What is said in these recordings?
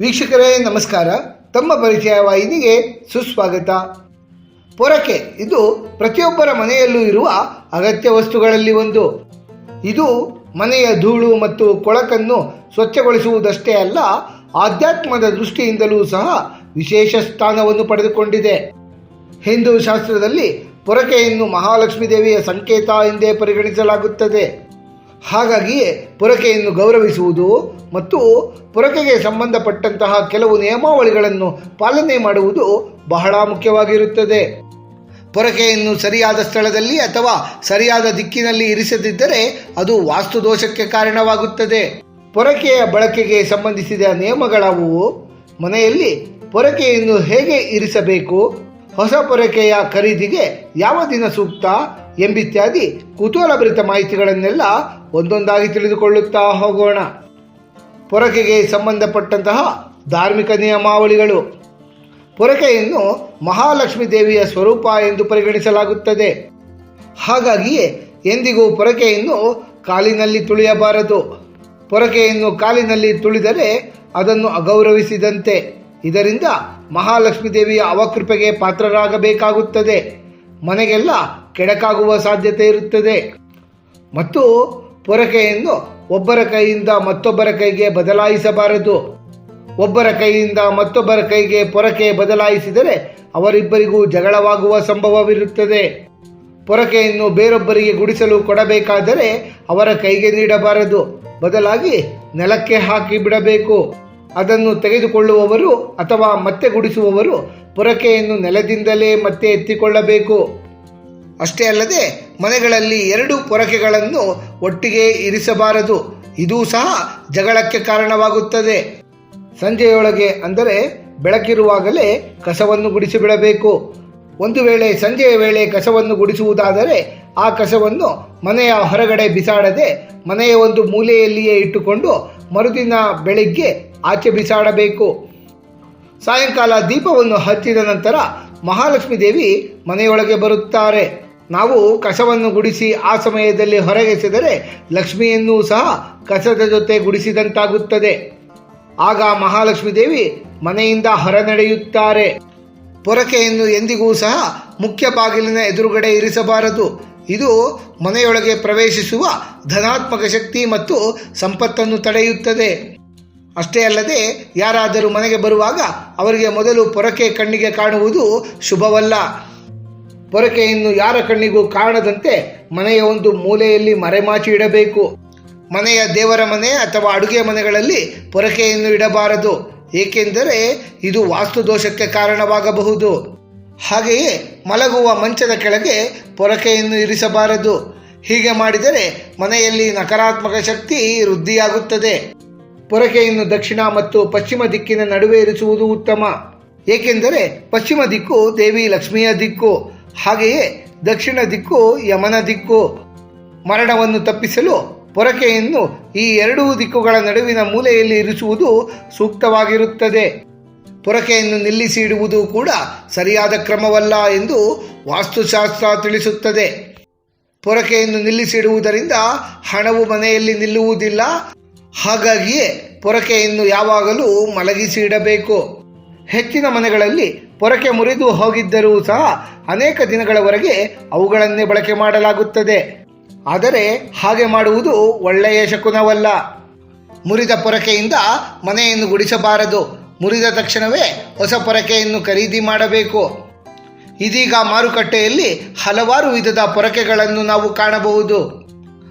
ವೀಕ್ಷಕರೇ, ನಮಸ್ಕಾರ. ತಮ್ಮ ಪರಿಚಯ ವಾಹಿನಿಗೆ ಸುಸ್ವಾಗತ. ಪೊರಕೆ, ಇದು ಪ್ರತಿಯೊಬ್ಬರ ಮನೆಯಲ್ಲೂ ಇರುವ ಅಗತ್ಯ ವಸ್ತುಗಳಲ್ಲಿ ಒಂದು. ಇದು ಮನೆಯ ಧೂಳು ಮತ್ತು ಕೊಳಕನ್ನು ಸ್ವಚ್ಛಗೊಳಿಸುವುದಷ್ಟೇ ಅಲ್ಲ, ಆಧ್ಯಾತ್ಮದ ದೃಷ್ಟಿಯಿಂದಲೂ ಸಹ ವಿಶೇಷ ಸ್ಥಾನವನ್ನು ಪಡೆದುಕೊಂಡಿದೆ. ಹಿಂದೂ ಶಾಸ್ತ್ರದಲ್ಲಿ ಪೊರಕೆಯನ್ನು ಮಹಾಲಕ್ಷ್ಮೀ ದೇವಿಯ ಸಂಕೇತ ಎಂದೇ ಪರಿಗಣಿಸಲಾಗುತ್ತದೆ. ಹಾಗಾಗಿಯೇ ಪೊರಕೆಯನ್ನು ಗೌರವಿಸುವುದು ಮತ್ತು ಪೊರಕೆಗೆ ಸಂಬಂಧಪಟ್ಟಂತಹ ಕೆಲವು ನಿಯಮಾವಳಿಗಳನ್ನು ಪಾಲನೆ ಮಾಡುವುದು ಬಹಳ ಮುಖ್ಯವಾಗಿರುತ್ತದೆ. ಪೊರಕೆಯನ್ನು ಸರಿಯಾದ ಸ್ಥಳದಲ್ಲಿ ಅಥವಾ ಸರಿಯಾದ ದಿಕ್ಕಿನಲ್ಲಿ ಇರಿಸದಿದ್ದರೆ ಅದು ವಾಸ್ತು ದೋಷಕ್ಕೆ ಕಾರಣವಾಗುತ್ತದೆ. ಪೊರಕೆಯ ಬಳಕೆಗೆ ಸಂಬಂಧಿಸಿದ ನಿಯಮಗಳಾವುವು? ಮನೆಯಲ್ಲಿ ಪೊರಕೆಯನ್ನು ಹೇಗೆ ಇರಿಸಬೇಕು? ಹೊಸ ಪೊರಕೆಯ ಖರೀದಿಗೆ ಯಾವ ದಿನ ಸೂಕ್ತ? ಎಂಬಿತ್ಯಾದಿ ಕುತೂಹಲಭರಿತ ಮಾಹಿತಿಗಳನ್ನೆಲ್ಲ ಒಂದೊಂದಾಗಿ ತಿಳಿದುಕೊಳ್ಳುತ್ತಾ ಹೋಗೋಣ. ಪೊರಕೆಗೆ ಸಂಬಂಧಪಟ್ಟಂತಹ ಧಾರ್ಮಿಕ ನಿಯಮಾವಳಿಗಳು. ಪೊರಕೆಯನ್ನು ಮಹಾಲಕ್ಷ್ಮೀ ದೇವಿಯ ಸ್ವರೂಪ ಎಂದು ಪರಿಗಣಿಸಲಾಗುತ್ತದೆ. ಹಾಗಾಗಿಯೇ ಎಂದಿಗೂ ಪೊರಕೆಯನ್ನು ಕಾಲಿನಲ್ಲಿ ತುಳಿಯಬಾರದು. ಪೊರಕೆಯನ್ನು ಕಾಲಿನಲ್ಲಿ ತುಳಿದರೆ ಅದನ್ನು ಅಗೌರವಿಸಿದಂತೆ. ಇದರಿಂದ ಮಹಾಲಕ್ಷ್ಮೀ ದೇವಿಯ ಅವಕೃಪೆಗೆ ಪಾತ್ರರಾಗಬೇಕಾಗುತ್ತದೆ. ಮನೆಗೆಲ್ಲ ಕೆಡಕಾಗುವ ಸಾಧ್ಯತೆ ಇರುತ್ತದೆ. ಮತ್ತು ಪೊರಕೆಯನ್ನು ಒಬ್ಬರ ಕೈಯಿಂದ ಮತ್ತೊಬ್ಬರ ಕೈಗೆ ಬದಲಾಯಿಸಬಾರದು. ಒಬ್ಬರ ಕೈಯಿಂದ ಮತ್ತೊಬ್ಬರ ಕೈಗೆ ಪೊರಕೆ ಬದಲಾಯಿಸಿದರೆ ಅವರಿಬ್ಬರಿಗೂ ಜಗಳವಾಗುವ ಸಂಭವವಿರುತ್ತದೆ. ಪೊರಕೆಯನ್ನು ಬೇರೊಬ್ಬರಿಗೆ ಗುಡಿಸಲು ಕೊಡಬೇಕಾದರೆ ಅವರ ಕೈಗೆ ನೀಡಬಾರದು. ಬದಲಾಗಿ ನೆಲಕ್ಕೆ ಹಾಕಿ ಬಿಡಬೇಕು. ಅದನ್ನು ತೆಗೆದುಕೊಳ್ಳುವವರು ಅಥವಾ ಮತ್ತೆ ಗುಡಿಸುವವರು ಪೊರಕೆಯನ್ನು ನೆಲದಿಂದಲೇ ಮತ್ತೆ ಎತ್ತಿಕೊಳ್ಳಬೇಕು. ಅಷ್ಟೇ ಅಲ್ಲದೆ ಮನೆಗಳಲ್ಲಿ ಎರಡು ಪೊರಕೆಗಳನ್ನು ಒಟ್ಟಿಗೆ ಇರಿಸಬಾರದು. ಇದೂ ಸಹ ಜಗಳಕ್ಕೆ ಕಾರಣವಾಗುತ್ತದೆ. ಸಂಜೆಯೊಳಗೆ ಅಂದರೆ ಬೆಳಕಿರುವಾಗಲೇ ಕಸವನ್ನು ಗುಡಿಸಿಬಿಡಬೇಕು. ಒಂದು ವೇಳೆ ಸಂಜೆಯ ವೇಳೆ ಕಸವನ್ನು ಗುಡಿಸುವುದಾದರೆ ಆ ಕಸವನ್ನು ಮನೆಯ ಹೊರಗಡೆ ಬಿಸಾಡದೆ ಮನೆಯ ಒಂದು ಮೂಲೆಯಲ್ಲಿಯೇ ಇಟ್ಟುಕೊಂಡು ಮರುದಿನ ಬೆಳಿಗ್ಗೆ ಆಚೆ ಬಿಸಾಡಬೇಕು. ಸಾಯಂಕಾಲ ದೀಪವನ್ನು ಹಚ್ಚಿದ ನಂತರ ಮಹಾಲಕ್ಷ್ಮೀ ದೇವಿ ಮನೆಯೊಳಗೆ ಬರುತ್ತಾರೆ. ನಾವು ಕಸವನ್ನು ಗುಡಿಸಿ ಆ ಸಮಯದಲ್ಲಿ ಹೊರಗೆಸೆದರೆ ಲಕ್ಷ್ಮಿಯನ್ನೂ ಸಹ ಕಸದ ಜೊತೆ ಗುಡಿಸಿದಂತಾಗುತ್ತದೆ. ಆಗ ಮಹಾಲಕ್ಷ್ಮೀ ದೇವಿ ಮನೆಯಿಂದ ಹೊರ ನಡೆಯುತ್ತಾರೆ ಪೊರಕೆಯನ್ನು ಎಂದಿಗೂ ಸಹ ಮುಖ್ಯ ಬಾಗಿಲಿನ ಎದುರುಗಡೆ ಇರಿಸಬಾರದು. ಇದು ಮನೆಯೊಳಗೆ ಪ್ರವೇಶಿಸುವ ಧನಾತ್ಮಕ ಶಕ್ತಿ ಮತ್ತು ಸಂಪತ್ತನ್ನು ತಡೆಯುತ್ತದೆ. ಅಷ್ಟೇ ಅಲ್ಲದೆ ಯಾರಾದರೂ ಮನೆಗೆ ಬರುವಾಗ ಅವರಿಗೆ ಮೊದಲು ಪೊರಕೆ ಕಣ್ಣಿಗೆ ಕಾಣುವುದು ಶುಭವಲ್ಲ. ಪೊರಕೆಯನ್ನು ಯಾರ ಕಣ್ಣಿಗೂ ಕಾಣದಂತೆ ಮನೆಯ ಒಂದು ಮೂಲೆಯಲ್ಲಿ ಮರೆಮಾಚಿ ಇಡಬೇಕು. ಮನೆಯ ದೇವರ ಮನೆ ಅಥವಾ ಅಡುಗೆ ಮನೆಗಳಲ್ಲಿ ಪೊರಕೆಯನ್ನು ಇಡಬಾರದು. ಏಕೆಂದರೆ ಇದು ವಾಸ್ತು ದೋಷಕ್ಕೆ ಕಾರಣವಾಗಬಹುದು. ಹಾಗೆಯೇ ಮಲಗುವ ಮಂಚದ ಕೆಳಗೆ ಪೊರಕೆಯನ್ನು ಇರಿಸಬಾರದು. ಹೀಗೆ ಮಾಡಿದರೆ ಮನೆಯಲ್ಲಿ ನಕಾರಾತ್ಮಕ ಶಕ್ತಿ ವೃದ್ಧಿಯಾಗುತ್ತದೆ. ಪೊರಕೆಯನ್ನು ದಕ್ಷಿಣ ಮತ್ತು ಪಶ್ಚಿಮ ದಿಕ್ಕಿನ ನಡುವೆ ಇರಿಸುವುದು ಉತ್ತಮ. ಏಕೆಂದರೆ ಪಶ್ಚಿಮ ದಿಕ್ಕು ದೇವಿ ಲಕ್ಷ್ಮಿಯ ದಿಕ್ಕು. ಹಾಗೆಯೇ ದಕ್ಷಿಣ ದಿಕ್ಕು, ಯಮನ ದಿಕ್ಕು, ಮರಣವನ್ನು ತಪ್ಪಿಸಲು ಪೊರಕೆಯನ್ನು ಈ ಎರಡೂ ದಿಕ್ಕುಗಳ ನಡುವಿನ ಮೂಲೆಯಲ್ಲಿ ಇರಿಸುವುದು ಸೂಕ್ತವಾಗಿರುತ್ತದೆ. ಪೊರಕೆಯನ್ನು ನಿಲ್ಲಿಸಿ ಇಡುವುದು ಕೂಡ ಸರಿಯಾದ ಕ್ರಮವಲ್ಲ ಎಂದು ವಾಸ್ತುಶಾಸ್ತ್ರ ತಿಳಿಸುತ್ತದೆ. ಪೊರಕೆಯನ್ನು ನಿಲ್ಲಿಸಿಡುವುದರಿಂದ ಹಣವು ಮನೆಯಲ್ಲಿ ನಿಲ್ಲುವುದಿಲ್ಲ. ಹಾಗಾಗಿಯೇ ಪೊರಕೆಯನ್ನು ಯಾವಾಗಲೂ ಮಲಗಿಸಿ ಇಡಬೇಕು. ಹೆಚ್ಚಿನ ಮನೆಗಳಲ್ಲಿ ಪೊರಕೆ ಮುರಿದು ಹೋಗಿದ್ದರೂ ಸಹ ಅನೇಕ ದಿನಗಳವರೆಗೆ ಅವುಗಳನ್ನೇ ಬಳಕೆ ಮಾಡಲಾಗುತ್ತದೆ. ಆದರೆ ಹಾಗೆ ಮಾಡುವುದು ಒಳ್ಳೆಯ ಶಕುನವಲ್ಲ. ಮುರಿದ ಪೊರಕೆಯಿಂದ ಮನೆಯನ್ನು ಗುಡಿಸಬಾರದು. ಮುರಿದ ತಕ್ಷಣವೇ ಹೊಸ ಪೊರಕೆಯನ್ನು ಖರೀದಿ ಮಾಡಬೇಕು. ಇದೀಗ ಮಾರುಕಟ್ಟೆಯಲ್ಲಿ ಹಲವಾರು ವಿಧದ ಪೊರಕೆಗಳನ್ನು ನಾವು ಕಾಣಬಹುದು.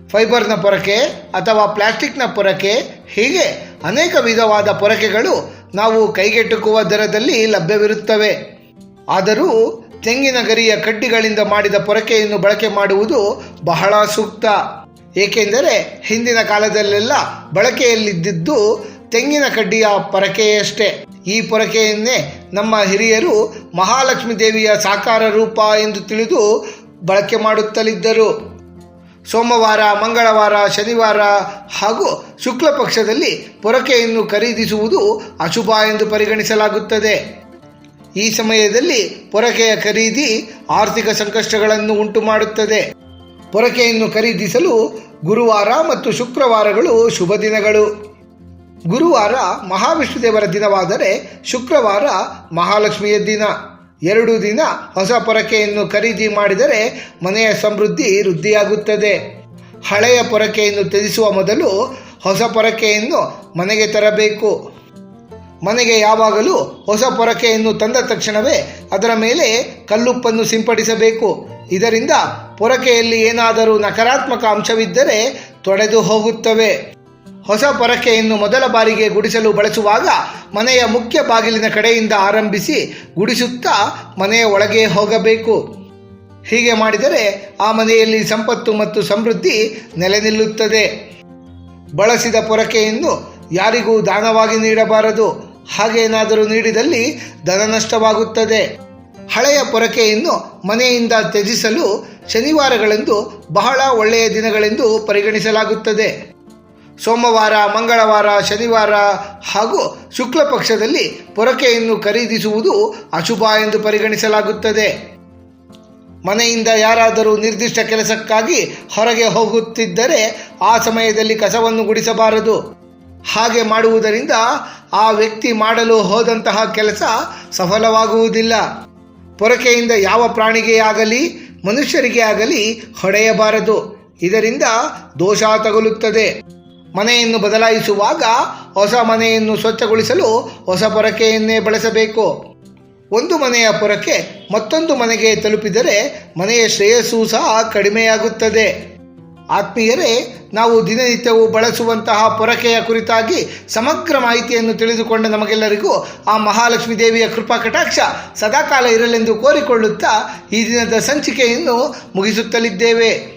ಫೈಬರ್ನ ಪೊರಕೆ ಅಥವಾ ಪ್ಲಾಸ್ಟಿಕ್ನ ಪೊರಕೆ ಹೀಗೆ ಅನೇಕ ವಿಧವಾದ ಪೊರಕೆಗಳು ನಾವು ಕೈಗೆಟುಕುವ ದರದಲ್ಲಿ ಲಭ್ಯವಿರುತ್ತವೆ. ಆದರೂ ತೆಂಗಿನ ಗರಿಯ ಕಡ್ಡಿಗಳಿಂದ ಮಾಡಿದ ಪೊರಕೆಯನ್ನು ಬಳಕೆ ಮಾಡುವುದು ಬಹಳ ಸೂಕ್ತ. ಏಕೆಂದರೆ ಹಿಂದಿನ ಕಾಲದಲ್ಲೆಲ್ಲ ಬಳಕೆಯಲ್ಲಿದ್ದಿದ್ದು ತೆಂಗಿನ ಕಡ್ಡಿಯ ಪೊರಕೆಯಷ್ಟೇ. ಈ ಪೊರಕೆಯನ್ನೇ ನಮ್ಮ ಹಿರಿಯರು ಮಹಾಲಕ್ಷ್ಮೀ ದೇವಿಯ ಸಾಕಾರ ರೂಪ ಎಂದು ತಿಳಿದು ಬಳಕೆ ಮಾಡುತ್ತಲಿದ್ದರು. ಸೋಮವಾರ, ಮಂಗಳವಾರ, ಶನಿವಾರ ಹಾಗೂ ಶುಕ್ಲ ಪಕ್ಷದಲ್ಲಿ ಪೊರಕೆಯನ್ನು ಖರೀದಿಸುವುದು ಅಶುಭ ಎಂದು ಪರಿಗಣಿಸಲಾಗುತ್ತದೆ. ಈ ಸಮಯದಲ್ಲಿ ಪೊರಕೆಯ ಖರೀದಿ ಆರ್ಥಿಕ ಸಂಕಷ್ಟಗಳನ್ನು ಉಂಟು ಮಾಡುತ್ತದೆ ಪೊರಕೆಯನ್ನು ಖರೀದಿಸಲು ಗುರುವಾರ ಮತ್ತು ಶುಕ್ರವಾರಗಳು ಶುಭ ದಿನಗಳು. ಗುರುವಾರ ಮಹಾವಿಷ್ಣುದೇವರ ದಿನವಾದರೆ ಶುಕ್ರವಾರ ಮಹಾಲಕ್ಷ್ಮಿಯ ದಿನ. ಎರಡು ದಿನ ಹೊಸ ಪೊರಕೆಯನ್ನು ಖರೀದಿ ಮಾಡಿದರೆ ಮನೆಯ ಸಮೃದ್ಧಿ ವೃದ್ಧಿಯಾಗುತ್ತದೆ. ಹಳೆಯ ಪೊರಕೆಯನ್ನು ತ್ಯಜಿಸುವ ಮೊದಲು ಹೊಸ ಪೊರಕೆಯನ್ನು ಮನೆಗೆ ತರಬೇಕು. ಮನೆಗೆ ಯಾವಾಗಲೂ ಹೊಸ ಪೊರಕೆಯನ್ನು ತಂದ ತಕ್ಷಣವೇ ಅದರ ಮೇಲೆ ಕಲ್ಲುಪ್ಪನ್ನು ಸಿಂಪಡಿಸಬೇಕು. ಇದರಿಂದ ಪೊರಕೆಯಲ್ಲಿ ಏನಾದರೂ ನಕಾರಾತ್ಮಕ ಅಂಶವಿದ್ದರೆ ತೊಡೆದು ಹೋಗುತ್ತವೆ. ಹೊಸ ಪೊರಕೆಯನ್ನು ಮೊದಲ ಬಾರಿಗೆ ಗುಡಿಸಲು ಬಳಸುವಾಗ ಮನೆಯ ಮುಖ್ಯ ಬಾಗಿಲಿನ ಕಡೆಯಿಂದ ಆರಂಭಿಸಿ ಗುಡಿಸುತ್ತಾ ಮನೆಯ ಒಳಗೆ ಹೋಗಬೇಕು. ಹೀಗೆ ಮಾಡಿದರೆ ಆ ಮನೆಯಲ್ಲಿ ಸಂಪತ್ತು ಮತ್ತು ಸಮೃದ್ಧಿ ನೆಲೆ ನಿಲ್ಲುತ್ತದೆ ಬಳಸಿದ ಪೊರಕೆಯನ್ನು ಯಾರಿಗೂ ದಾನವಾಗಿ ನೀಡಬಾರದು. ಹಾಗೇನಾದರೂ ನೀಡಿದಲ್ಲಿ ಧನ ನಷ್ಟವಾಗುತ್ತದೆ. ಹಳೆಯ ಪೊರಕೆಯನ್ನು ಮನೆಯಿಂದ ತ್ಯಜಿಸಲು ಶನಿವಾರಗಳೆಂದು ಬಹಳ ಒಳ್ಳೆಯ ದಿನಗಳೆಂದು ಪರಿಗಣಿಸಲಾಗುತ್ತದೆ. ಸೋಮವಾರ, ಮಂಗಳವಾರ, ಶನಿವಾರ ಹಾಗೂ ಶುಕ್ಲ ಪಕ್ಷದಲ್ಲಿ ಪೊರಕೆಯನ್ನು ಖರೀದಿಸುವುದು ಅಶುಭ ಎಂದು ಪರಿಗಣಿಸಲಾಗುತ್ತದೆ. ಮನೆಯಿಂದ ಯಾರಾದರೂ ನಿರ್ದಿಷ್ಟ ಕೆಲಸಕ್ಕಾಗಿ ಹೊರಗೆ ಹೋಗುತ್ತಿದ್ದರೆ ಆ ಸಮಯದಲ್ಲಿ ಕಸವನ್ನು ಗುಡಿಸಬಾರದು. ಹಾಗೆ ಮಾಡುವುದರಿಂದ ಆ ವ್ಯಕ್ತಿ ಮಾಡಲು ಹೋದಂತಹ ಕೆಲಸ ಸಫಲವಾಗುವುದಿಲ್ಲ. ಪೊರಕೆಯಿಂದ ಯಾವ ಪ್ರಾಣಿಗೆ ಆಗಲಿ, ಮನುಷ್ಯರಿಗೆ ಆಗಲಿ ಹೊಡೆಯಬಾರದು. ಇದರಿಂದ ದೋಷ ತಗುಲುತ್ತದೆ. ಮನೆಯನ್ನು ಬದಲಾಯಿಸುವಾಗ ಹೊಸ ಮನೆಯನ್ನು ಸ್ವಚ್ಛಗೊಳಿಸಲು ಹೊಸ ಪೊರಕೆಯನ್ನೇ ಬಳಸಬೇಕು. ಒಂದು ಮನೆಯ ಪೊರಕೆ ಮತ್ತೊಂದು ಮನೆಗೆ ತಲುಪಿದರೆ ಮನೆಯ ಶ್ರೇಯಸ್ಸು ಸಹ ಕಡಿಮೆಯಾಗುತ್ತದೆ. ಆತ್ಮೀಯರೇ, ನಾವು ದಿನನಿತ್ಯವೂ ಬಳಸುವಂತಹ ಪೊರಕೆಯ ಕುರಿತಾಗಿ ಸಮಗ್ರ ಮಾಹಿತಿಯನ್ನು ತಿಳಿದುಕೊಂಡ ನಮಗೆಲ್ಲರಿಗೂ ಆ ಮಹಾಲಕ್ಷ್ಮೀ ದೇವಿಯ ಕೃಪಾ ಕಟಾಕ್ಷ ಸದಾಕಾಲ ಇರಲೆಂದು ಕೋರಿಕೊಳ್ಳುತ್ತಾ ಈ ದಿನದ ಸಂಚಿಕೆಯನ್ನು ಮುಗಿಸುತ್ತಲಿದ್ದೇವೆ.